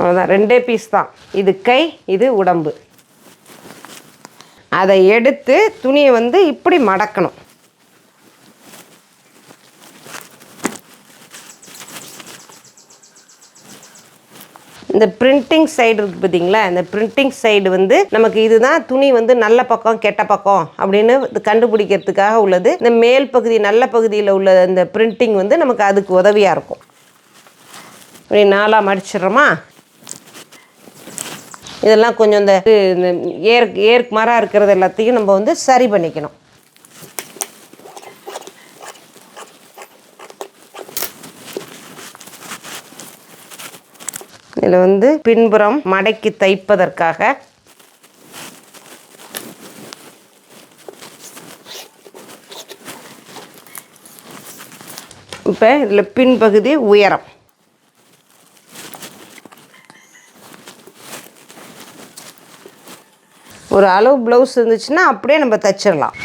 அவ்வளோதான் ரெண்டே பீஸ் தான். இது கை இது உடம்பு. அதை எடுத்து துணியை வந்து இப்படி மடக்கணும். இந்த பிரிண்டிங் சைடு இருக்குது பார்த்தீங்களா? இந்த பிரிண்டிங் சைடு வந்து நமக்கு இதுதான் துணி வந்து நல்ல பக்கம் கெட்ட பக்கம் அப்படின்னு இது கண்டுபிடிக்கிறதுக்காக உள்ளது. இந்த மேல் பகுதி நல்ல பகுதியில் உள்ள இந்த பிரிண்டிங் வந்து நமக்கு அதுக்கு உதவியாக இருக்கும். இப்படி நாலாக மடிச்சிடுறோமா? இதெல்லாம் கொஞ்சம் இந்த இந்த ஏர் ஏர்க்கு மரம் இருக்கிறது எல்லாத்தையும் நம்ம வந்து சரி பண்ணிக்கணும். இதில் வந்து பின்புறம் மடக்கி தைப்பதற்காக இப்போ இதில் பின்பகுதி உயரம். ஒரு அளவு ப்ளவுஸ் இருந்துச்சுன்னா அப்படியே நம்ம தைச்சிடலாம்.